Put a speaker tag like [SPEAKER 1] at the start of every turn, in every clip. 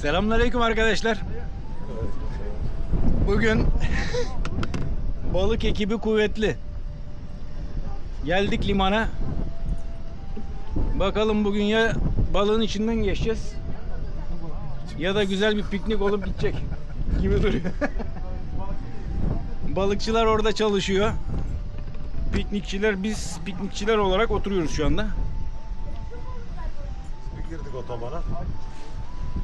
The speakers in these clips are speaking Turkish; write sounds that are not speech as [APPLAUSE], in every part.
[SPEAKER 1] Selamünaleyküm arkadaşlar. Bugün [LAUGHS] balık ekibi kuvvetli. Geldik limana. Bakalım bugün ya balığın içinden geçeceğiz ya da güzel bir piknik olup gidecek [LAUGHS] gibi duruyor. Balıkçılar orada çalışıyor. Piknikçiler biz piknikçiler olarak oturuyoruz şu anda.
[SPEAKER 2] Bir girdik otobana.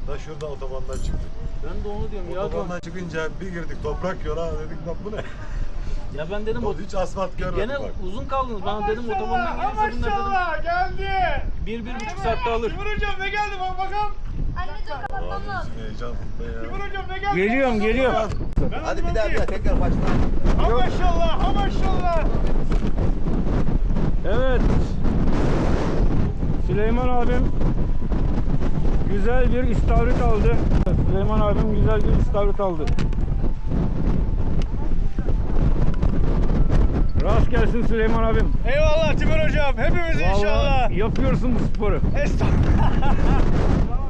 [SPEAKER 2] Da şurada otobandan çıktık.
[SPEAKER 3] Ben de onu diyorum ya.
[SPEAKER 2] Otobandan çıkınca bir girdik toprak yola dedik lan bu ne?
[SPEAKER 3] Ya ben dedim o
[SPEAKER 2] Hiç asfalt görmedik
[SPEAKER 3] gene
[SPEAKER 2] bak.
[SPEAKER 3] uzun kaldınız. Ben dedim otobandan gelirse bunlar dedim.
[SPEAKER 4] geldi.
[SPEAKER 1] Bir, bir buçuk saatte alır.
[SPEAKER 4] Timur hocam ne geldi bak bakalım.
[SPEAKER 5] Anne dur kapatmam lazım.
[SPEAKER 2] heyecan bunda ya.
[SPEAKER 4] Timur hocam ne geldi?
[SPEAKER 1] Geliyorum, geliyorum.
[SPEAKER 6] Hadi bir daha bir daha tekrar başla.
[SPEAKER 4] Ha maşallah ha maşallah.
[SPEAKER 1] Evet. Süleyman abim güzel bir istavrit aldı. Süleyman abim güzel bir istavrit aldı. Rast gelsin Süleyman abim.
[SPEAKER 4] Eyvallah Timur hocam hepimiz inşallah.
[SPEAKER 1] Vallahi yapıyorsun bu sporu.
[SPEAKER 4] Estağfurullah. [LAUGHS]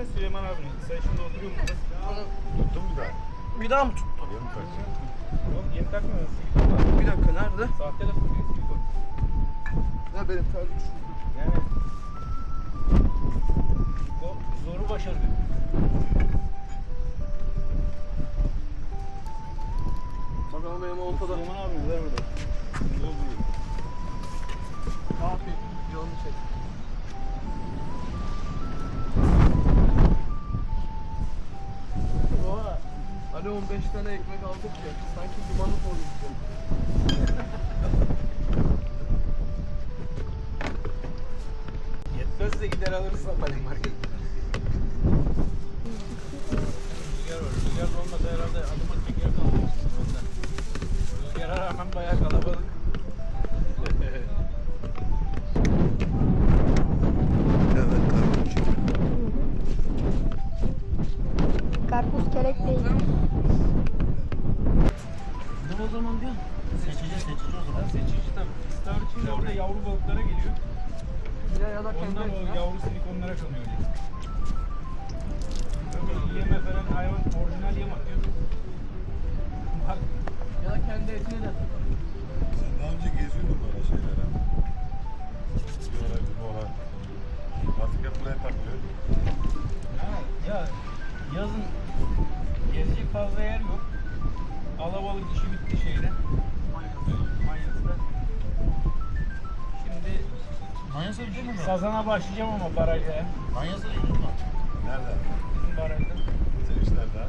[SPEAKER 1] versen Süleyman abine. Sen şimdi oturuyor musun?
[SPEAKER 2] Tuttun bir daha.
[SPEAKER 3] Bir daha mı tuttu?
[SPEAKER 2] Yeni kaçtı.
[SPEAKER 1] Yok yeni takmıyorsun.
[SPEAKER 3] Bir dakika nerede?
[SPEAKER 1] Sahte de tutuyor silikon.
[SPEAKER 6] Ya benim tercih
[SPEAKER 1] Yani o zoru başarıyor.
[SPEAKER 3] Bakalım benim oltada.
[SPEAKER 1] Süleyman abi ver burada. Zor duruyor.
[SPEAKER 3] Abi yolunu çek. Hani 15 tane ekmek aldık ya. Sanki dumanı koyduk. [LAUGHS]
[SPEAKER 1] Yetmezse gider alırız sandalye market.
[SPEAKER 5] Karpuz kelek değil.
[SPEAKER 3] Ne o zaman diyorsun? Seçici seçici o
[SPEAKER 1] Ha, seçici tabii. İstavrit şimdi orada yavru balıklara geliyor.
[SPEAKER 3] Ya ya da
[SPEAKER 1] Ondan
[SPEAKER 3] kendi
[SPEAKER 1] o yavru silikonlara kanıyor diye. Yeme falan hayvan orijinal yem atıyor. Bak
[SPEAKER 3] ya da kendi etini de.
[SPEAKER 2] Sen daha önce geziyordun böyle şeylere. Bir olay bir olay. Artık hep buraya takılıyor.
[SPEAKER 1] Ha, ya yazın gezecek fazla yer yok. Alabalık işi bitti şeyde. Manyas'ta. Şimdi
[SPEAKER 7] Manyas'a gidiyor mu?
[SPEAKER 1] Sazan'a başlayacağım ama barajda.
[SPEAKER 7] Manyas'a gidiyor mu?
[SPEAKER 2] Nerede?
[SPEAKER 1] Bizim barajda.
[SPEAKER 2] Senin iş nerede?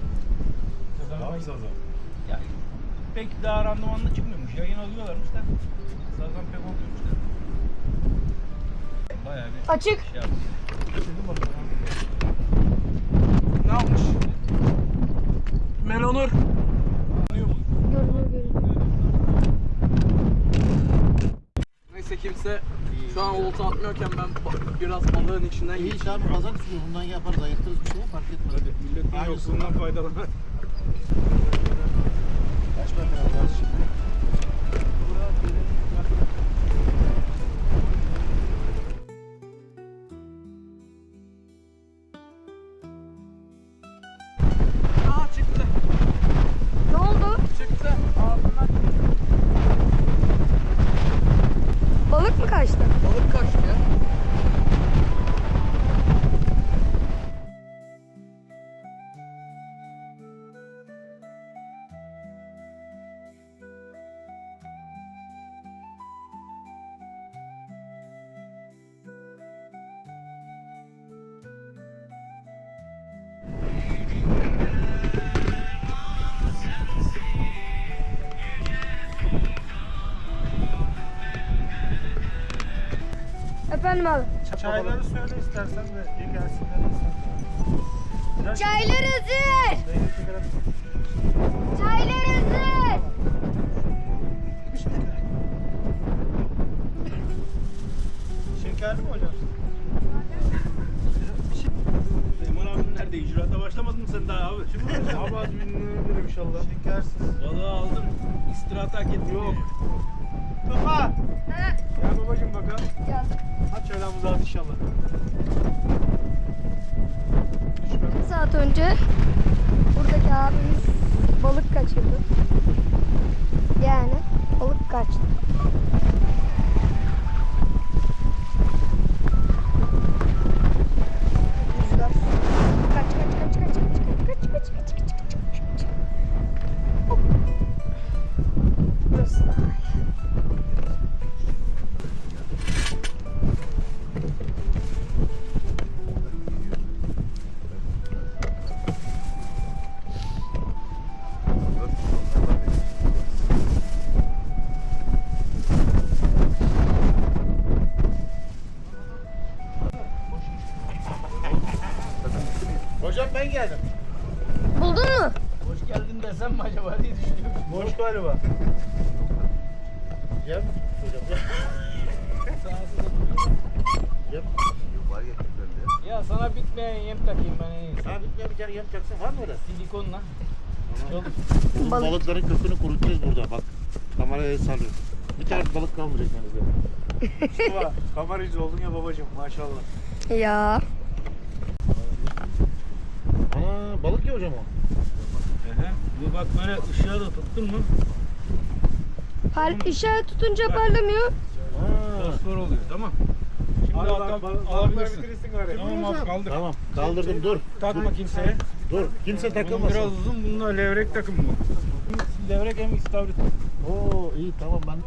[SPEAKER 1] Sazan'a
[SPEAKER 2] Ne
[SPEAKER 1] baş-
[SPEAKER 2] yapacağız o?
[SPEAKER 1] Ya pek daha randımanlı çıkmıyormuş. Yayın alıyorlarmış da. Sazan pek olmuyormuş da. Bayağı bir
[SPEAKER 5] Açık.
[SPEAKER 1] şey yaptı.
[SPEAKER 3] Ne
[SPEAKER 5] Görünüyor görünüyor.
[SPEAKER 3] Neyse kimse şu an olta atmıyorken ben biraz balığın içinden
[SPEAKER 7] İyi
[SPEAKER 3] geçeyim.
[SPEAKER 7] iş abi pazar suyu bundan yaparız ayırtırız bir şey fark etmez.
[SPEAKER 1] Hadi milletin yoksulluğundan faydalan.
[SPEAKER 5] Efendim abi.
[SPEAKER 4] Çayları söyle istersen de iyi gelsinler insanlar.
[SPEAKER 5] Çaylar hazır. Çaylar hazır.
[SPEAKER 4] Şekerli mi hocam?
[SPEAKER 1] Seyman abin nerede? İcraata başlamadın mı sen daha abi? Şimdi [LAUGHS]
[SPEAKER 4] Abi az dinlenebilir inşallah. Şekersiz.
[SPEAKER 1] balığı aldım. İstirahata hak ettim.
[SPEAKER 4] Yok. Kafa. Gel babacım bakalım.
[SPEAKER 5] yaz.
[SPEAKER 4] Aç çaylarımızı at inşallah.
[SPEAKER 5] Bir saat önce buradaki abimiz balık kaçırdı. Yani balık kaçtı. Rüzgar. Kaç
[SPEAKER 1] Desem mi acaba diye düşünüyorum.
[SPEAKER 4] Boş galiba.
[SPEAKER 7] Yem hocam. Yem.
[SPEAKER 6] Var ya güzel ya.
[SPEAKER 1] Sana bitmeyen yem takayım ben en iyisi.
[SPEAKER 7] Sana bitmeyen bir tane yem taksın var mı öyle?
[SPEAKER 1] Silikonla.
[SPEAKER 7] Oğlum
[SPEAKER 5] Balık.
[SPEAKER 7] balıkların kökünü kurutacağız burada bak. Kameraya sallıyor. Bir tane balık kalmayacak yani. [LAUGHS]
[SPEAKER 4] Mustafa kameracı oldun ya babacım maşallah.
[SPEAKER 5] Ya.
[SPEAKER 7] Ana balık ya hocam o.
[SPEAKER 1] Bu bak böyle ışığa da tuttun mu?
[SPEAKER 5] Par işaret tutunca parlamıyor.
[SPEAKER 7] Ha.
[SPEAKER 1] Fosfor oluyor tamam. Şimdi
[SPEAKER 4] bak
[SPEAKER 1] al, alabilirsin.
[SPEAKER 4] bitirirsin gari.
[SPEAKER 1] Tamam abi kaldır.
[SPEAKER 7] Tamam kaldırdım dur.
[SPEAKER 1] Takma kimseye.
[SPEAKER 7] Dur kimse
[SPEAKER 1] Bunun
[SPEAKER 7] takılmasın.
[SPEAKER 1] biraz uzun bununla levrek takım bu. Levrek hem istavrit.
[SPEAKER 7] Oo iyi tamam ben.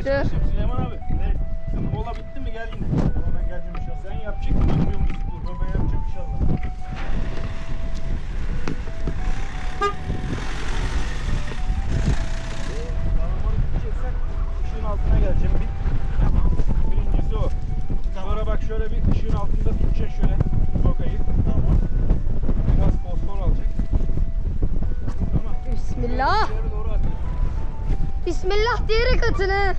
[SPEAKER 5] Çıktı.
[SPEAKER 1] Süleyman abi. Ne? Sen mola bitti mi gel yine.
[SPEAKER 4] Tamam ben geleceğim inşallah.
[SPEAKER 1] Sen yapacak mı bilmiyor musun?
[SPEAKER 4] Dur ben yapacağım inşallah.
[SPEAKER 1] Kalamarı tutacaksak ışığın altına geleceğim bir. Tamam. Birincisi o. Sonra bak şöyle bir ışığın altında tutacaksın şöyle rokayı. Tamam. Biraz fosfor alacak. Tamam.
[SPEAKER 5] Bismillah.
[SPEAKER 1] Doğru.
[SPEAKER 5] Bismillah diyerek atın ha.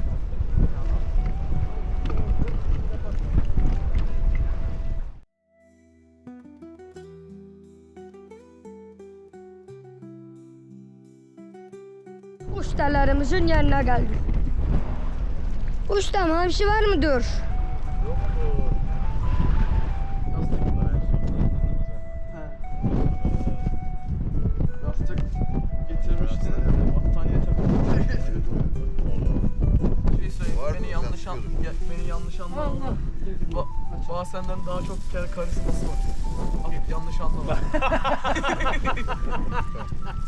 [SPEAKER 5] Kuşlarımızın yanına geldik. Uçta hamsi var mıdır?
[SPEAKER 3] Yastık getirmiştin. Battaniye. Şey söyleyeyim
[SPEAKER 6] Vardı
[SPEAKER 3] beni yanlış an, ya- beni yanlış anlama. Ba Bağ senden daha çok kere karizması var. Abi, yanlış anlama.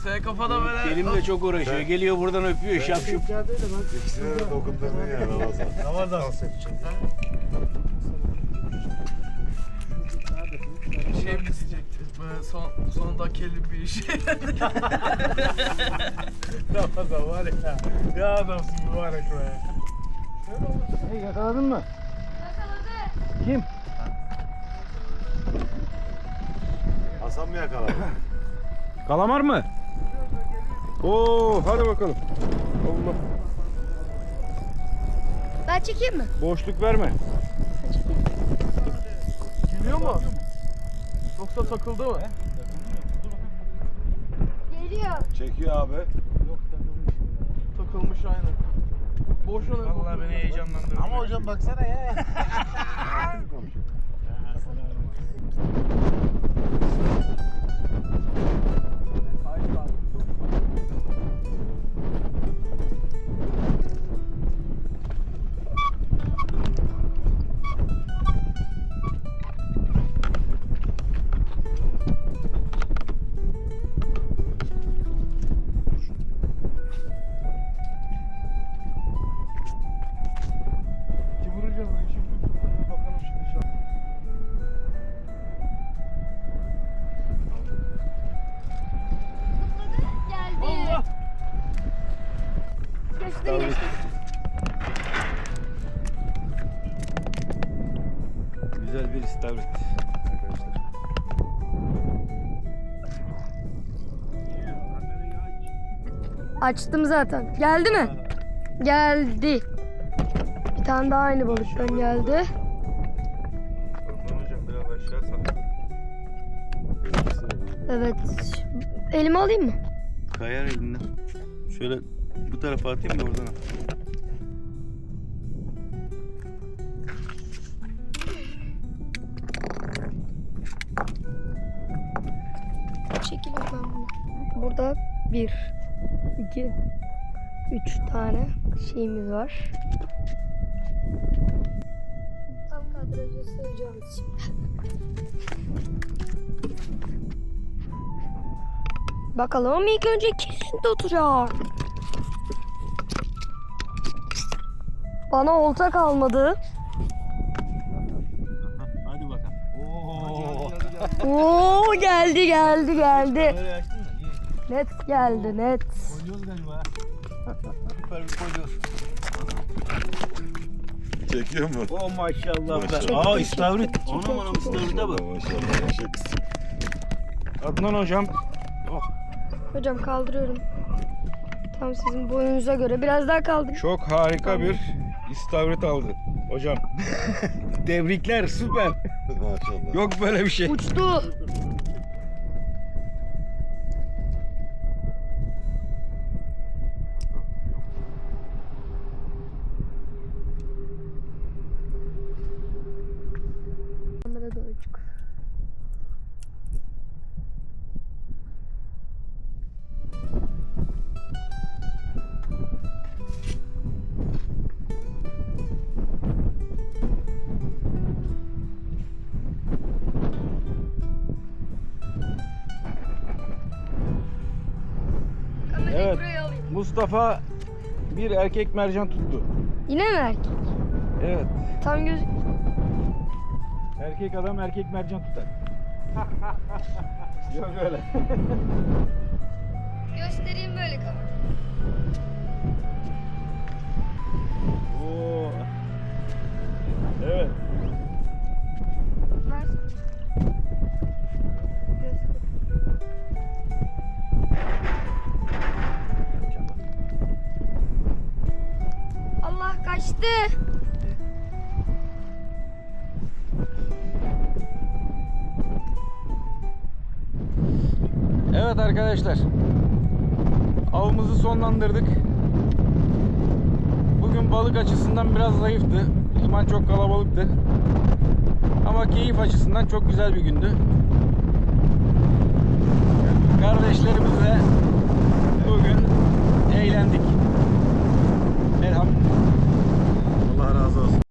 [SPEAKER 3] Sen kafada böyle
[SPEAKER 1] Elimle çok uğraşıyor. Geliyor buradan öpüyor şap şup.
[SPEAKER 2] İkisine de dokundurdun ya Ramazan.
[SPEAKER 4] Ramazan.
[SPEAKER 3] şey mi diyecekti? Böyle son, sonunda kelli bir iş. [LAUGHS]
[SPEAKER 4] Ramazan var ya. Ya adamsın mübarek be.
[SPEAKER 1] Hey yakaladın mı? Kim?
[SPEAKER 2] Hasan mı yakaladı?
[SPEAKER 1] Kalamar mı? Oo hadi bakalım. Allah.
[SPEAKER 5] Ben çekeyim mi?
[SPEAKER 1] Boşluk verme.
[SPEAKER 3] Geliyor mu? Yoksa takıldı mı?
[SPEAKER 5] Geliyor.
[SPEAKER 2] Çekiyor abi.
[SPEAKER 3] Takılmış aynen. Boşuna
[SPEAKER 1] Vallahi beni heyecanlandırdı.
[SPEAKER 7] Ama hocam baksana ya. [LAUGHS] Kaldık. Güzel bir istavrit.
[SPEAKER 5] Açtım zaten. Geldi mi? Geldi. Bir tane daha aynı balıktan geldi. Evet. Elimi alayım mı?
[SPEAKER 2] Kayar elinden. Şöyle bu tarafa atayım da oradan at.
[SPEAKER 5] Çekil ben. Burada bir, iki, üç tane şeyimiz var. Tam kadraja sığacağımız şimdi. Bakalım ilk önce kesin tutacak. Bana olta kalmadı.
[SPEAKER 2] Hadi bakalım. Oo.
[SPEAKER 5] Oo geldi geldi geldi.
[SPEAKER 2] Böyle açtın da iyi.
[SPEAKER 5] Net geldi net.
[SPEAKER 2] Oynuyoruz galiba. Süper bir koyuyoruz. Çekiyor mu?
[SPEAKER 1] Oh maşallah.
[SPEAKER 2] Maşallah.
[SPEAKER 1] Aa istavrit.
[SPEAKER 2] Anam anam istavrit'e bak. Maşallah. Eşek.
[SPEAKER 1] Adnan hocam.
[SPEAKER 5] Hocam kaldırıyorum. Tam sizin boyunuza göre biraz daha kaldır.
[SPEAKER 1] Çok harika bir istavrit aldı. Hocam. [LAUGHS] Tebrikler süper.
[SPEAKER 2] Maşallah.
[SPEAKER 1] Yok böyle bir şey.
[SPEAKER 5] Uçtu.
[SPEAKER 1] Mustafa bir erkek mercan tuttu.
[SPEAKER 5] Yine mi erkek?
[SPEAKER 1] Evet.
[SPEAKER 5] Tam göz...
[SPEAKER 1] Erkek adam erkek mercan tutar. [LAUGHS] Yok öyle.
[SPEAKER 5] Göstereyim böyle kamera.
[SPEAKER 1] Arkadaşlar. Avımızı sonlandırdık. Bugün balık açısından biraz zayıftı. Liman çok kalabalıktı. Ama keyif açısından çok güzel bir gündü. Kardeşlerimizle bugün eğlendik. Elhamdülillah.
[SPEAKER 2] Allah razı olsun.